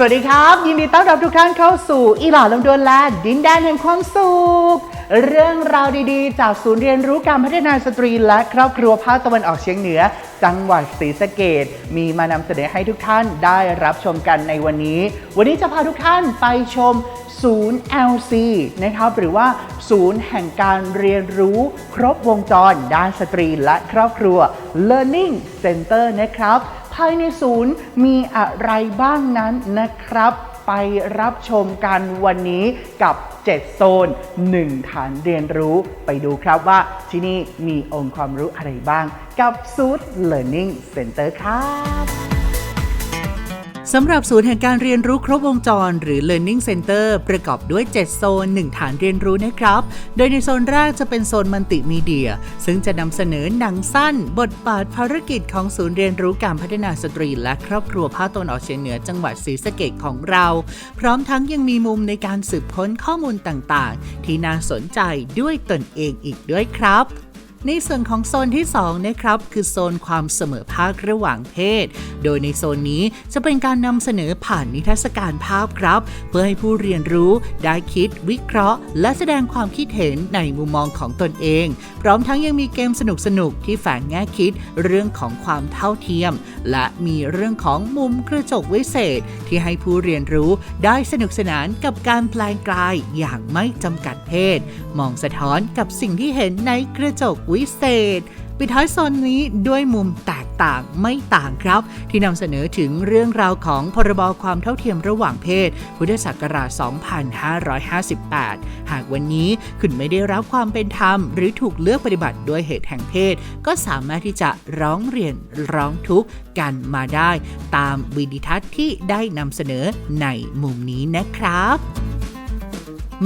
สวัสดีครับ ยินดีต้อนรับทุกท่านเข้าสู่อีหล่าลำดวนและดินแดนแห่งความสุข เรื่องราวดีๆ จากศูนย์เรียนรู้การพัฒนาสตรีและครอบครัวภาคตะวันออกเฉียงเหนือ จังหวัดศรีสะเกดมีมานำเสนอให้ทุกท่านได้รับชมกันในวันนี้ วันนี้จะพาทุกท่านไปชมศูนย์ LC นะครับหรือว่า ศูนย์แห่งการเรียนรู้ครบวงจร ด้านสตรีและครอบครัว Learning Center นะครับ ภายในศูนย์มีอะไรบ้างนั้นนะครับ ไปรับชมกันวันนี้กับ 7 โซน 1 ฐานเรียนรู้ไปดูครับว่าที่นี่มีองค์ความรู้อะไรบ้าง กับศูนย์ Learning Center ครับ สำหรับศูนย์แห่งการเรียนรู้ครบวงจร หรือ Learning Center ประกอบด้วย 7 โซน 1 ฐานเรียนรู้นะครับ โดยในโซนแรกจะเป็นโซนมัลติมีเดีย ซึ่งจะนำเสนอหนังสั้น บทบาทภารกิจของศูนย์เรียนรู้การพัฒนาสตรี และครอบครัวภาคตะวันออกเฉียงเหนือจังหวัดศรีสะเกษของเรา พร้อมทั้งยังมีมุมในการสืบค้นข้อมูลต่างๆ ที่น่าสนใจด้วยตนเองอีกด้วยครับ ในส่วนของโซนที่2นะครับคือโซนความเสมอภาคระหว่างเพศ โดยในโซนนี้จะเป็นการนำเสนอผ่านนิทรรศการภาพครับ เพื่อให้ผู้เรียนรู้ได้คิด วิเคราะห์ และแสดงความคิดเห็นในมุมมองของตนเอง พร้อมทั้งยังมีเกมสนุกๆที่แฝงแง่คิดเรื่องของความเท่าเทียม และมีเรื่องของมุมกระจกวิเศษ ที่ให้ผู้เรียนรู้ได้สนุกสนานกับการแปลงกายอย่างไม่จำกัดเพศ มองสะท้อนกับสิ่งที่เห็นในกระจกวิเศษ ปิดท้ายโซนนี้ด้วยมุมแตกต่างไม่ต่างครับ ที่นำเสนอถึงเรื่องราวของพรบความเท่าเทียมระหว่างเพศ พุทธศักราช 2558 หากวันนี้คุณไม่ได้รับความเป็นธรรม หรือถูกเลือกปฏิบัติด้วยเหตุแห่งเพศ ก็สามารถที่จะร้องเรียนร้องทุกข์กันมาได้ ตามวิดีทัศน์ที่ได้นำเสนอในมุมนี้นะครับ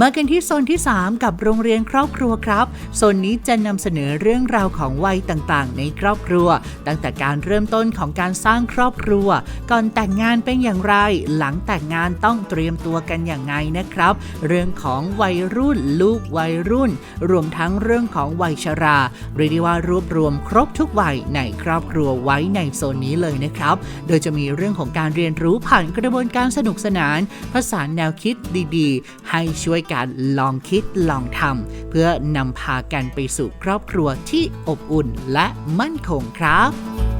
มากันที่โซนที่ 3 กับโรงเรียนครอบครัวครับ โซนนี้จะนำเสนอเรื่องราวของวัยต่างๆ ในครอบครัว ตั้งแต่การเริ่มต้นของการสร้างครอบครัว ก่อนแต่งงานเป็นอย่างไร หลังแต่งงานต้องเตรียมตัวกันอย่างไงนะครับ เรื่องของวัยรุ่นลูกวัยรุ่น รวมทั้งเรื่องของวัยชราเรียกได้ว่ารวบรวมครบทุกวัยในครอบครัวไว้ในโซนนี้เลยนะครับ โดยจะมีเรื่องของการเรียนรู้ผ่านกระบวนการสนุกสนานผสานแนวคิดดีๆ ให้ช่วยการลองคิดลองทำเพื่อนำพากันไปสู่ครอบครัวที่อบอุ่นและมั่นคงครับ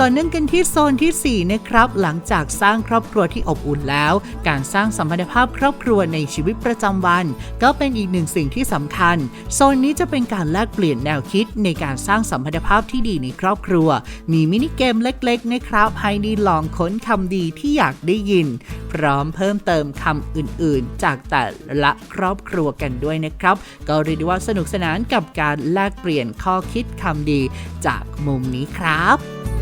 ต่อเนื่องกันที่โซนทีสี่ 4 นะครับ หลังจากสร้างครอบครัวที่อบอุ่นแล้ว การสร้างสัมพันธภาพครอบครัวในชีวิตประจำวัน ก็เป็นอีกหนึ่งสิ่งที่สำคัญ โซนนี้จะเป็นการแลกเปลี่ยนแนวคิดในการสร้างสัมพันธภาพที่ดีในครอบครัว มีมินิเกมเล็กๆ นะครับ ให้ได้ลองค้นคำดีที่อยากได้ยิน พร้อมเพิ่มเติมคำอื่นๆ จากแต่ละครอบครัวกันด้วยนะครับ ก็เรียกได้ว่าสนุกสนานกับการแลกเปลี่ยนข้อคิดคำดีจากมุมนี้ครับ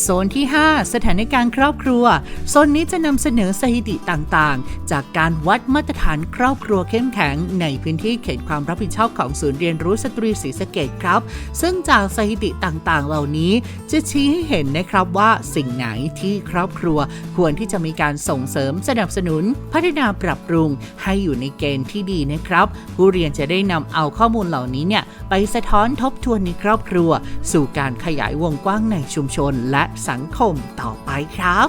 โซนที่ 5 สถานการณ์ครอบครัว โซนนี้จะนำเสนอสถิติต่างๆ จากการวัดมาตรฐานครอบครัวเข้มแข็ง ในพื้นที่เขตความรับผิดชอบของศูนย์เรียนรู้สตรีศรีสะเกดครับ ซึ่งจากสถิติต่างๆ เหล่านี้จะชี้ให้เห็นนะครับว่าสิ่งไหนที่ครอบครัว ควรที่จะมีการส่งเสริมสนับสนุน พัฒนาปรับปรุง ให้อยู่ในเกณฑ์ที่ดีนะครับ ผู้เรียนจะได้นำเอาข้อมูลเหล่านี้เนี่ยไปสะท้อนทบทวนในครอบครัว สู่การขยายวงกว้างในชุมชนและสังคมต่อไปครับ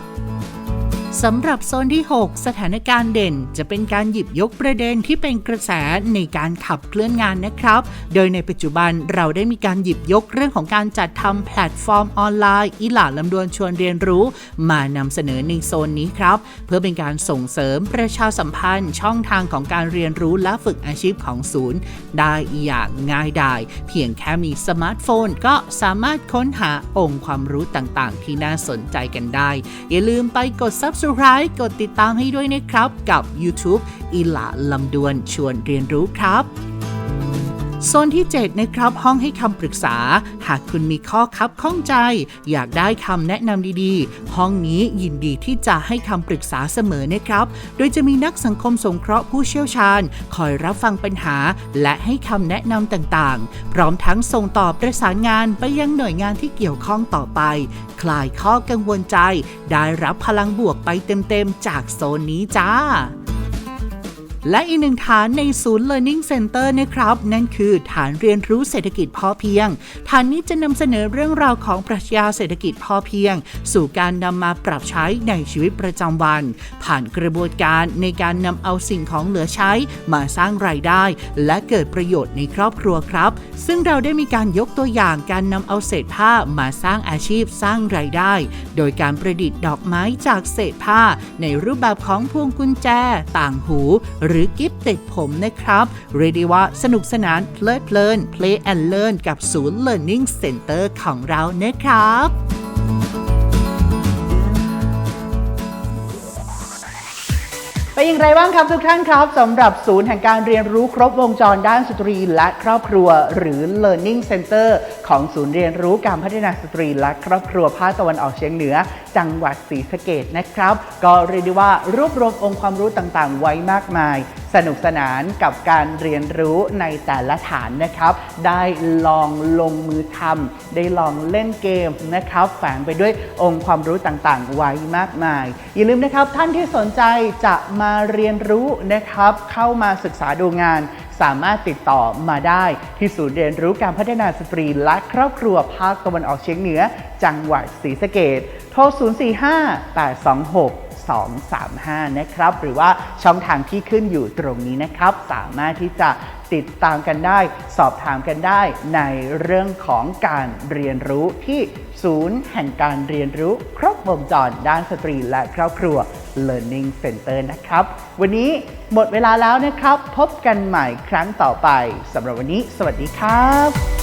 สำหรับโซนที่ 6 สถานการณ์เด่น จะเป็นการหยิบยกประเด็นที่เป็นกระแสในการขับเคลื่อนงานนะครับ โดยในปัจจุบันเราได้มีการหยิบยกเรื่องของการจัดทำแพลตฟอร์มออนไลน์อีหลาลำดวนชวนเรียนรู้ มานำเสนอในโซนนี้ครับ เพื่อเป็นการส่งเสริมประชาสัมพันธ์ ช่องทางของการเรียนรู้และฝึกอาชีพของศูนย์ ได้อย่างง่ายดายเพียงแค่มีสมาร์ทโฟน ก็สามารถค้นหาองค์ความรู้ต่างๆ ที่น่าสนใจกันได้ อย่าลืมไปกด subscribe กดติดตามให้ด้วยนะครับกับ YouTube อีหละลำดวนชวนเรียนรู้ครับ โซนที่ 7 นะครับห้องให้คำปรึกษา หากคุณมีข้อคับข้องใจ อยากได้คำแนะนำดีๆ ห้องนี้ยินดีที่จะให้คำปรึกษาเสมอนะครับ โดยจะมีนักสังคมสงเคราะห์ผู้เชี่ยวชาญ คอยรับฟังปัญหา และให้คำแนะนำต่างๆ พร้อมทั้งส่งต่อประสานงานไปยังหน่วยงานที่เกี่ยวข้องต่อไป คลายข้อกังวลใจ ได้รับพลังบวกไปเต็มๆ จากโซนนี้จ้า และอีกหนึ่งฐานในศูนย์ Learning Center นะครับ นั่นคือฐานเรียนรู้เศรษฐกิจพอเพียง ฐานนี้จะนำเสนอเรื่องราวของปรัชญาเศรษฐกิจพอเพียง สู่การนำมาปรับใช้ในชีวิตประจำวัน ผ่านกระบวนการในการนำเอาสิ่งของเหลือใช้มาสร้างรายได้ และเกิดประโยชน์ในครอบครัวครับ ซึ่งเราได้มีการยกตัวอย่างการนำเอาเศษผ้ามาสร้างอาชีพสร้างรายได้ โดยการประดิษฐ์ดอกไม้จากเศษผ้า ในรูปแบบของพวงกุญแจ ต่างหูหรืรือกิฟต์ติดผมนะครับ เรียกได้ว่าสนุกสนานเพลิดเพลิน Play and Learn กับศูนย์ Learning Center ของเรานะครับ ไปอย่างไรบ้างครับทุกท่านครับสำหรับศูนย์แห่งการเรียนรู้ครบวงจรด้านสตรีและครอบครัว หรือ Learning Center ของศูนย์เรียนรู้การพัฒนาสตรีและครอบครัวภาคตะวันออกเฉียงเหนือ จังหวัดศรีสะเกดนะครับ ก็เรียกได้ว่ารวบรวมองค์ความรู้ต่างๆ ไว้มากมาย สนุกสนานกับการเรียนรู้ในแต่ละฐานนะครับ ได้ลองลงมือทำได้ลองเล่นเกมนะครับ แฝงไปด้วยองค์ความรู้ต่างๆ ไว้มากมาย อย่าลืมนะครับท่านที่สนใจจะมาเรียนรู้นะครับ เข้ามาศึกษาดูงานสามารถติดต่อมาได้ที่ศูนย์เรียนรู้การพัฒนาสตรีและครอบครัวภาคตะวันออกเฉียงเหนือ จังหวัดศรีสะเกดโทร 045 826 235 นะครับ หรือว่าช่องทางที่ขึ้นอยู่ตรงนี้นะครับ สามารถที่จะติดตามกันได้ สอบถามกันได้ในเรื่องของการเรียนรู้ที่ศูนย์แห่งการเรียนรู้ครบวงจรด้านสตรีและครอบครัว Learning Center นะครับ วันนี้หมดเวลาแล้วนะครับ พบกันใหม่ครั้งต่อไปสำหรับวันนี้ สวัสดีครับ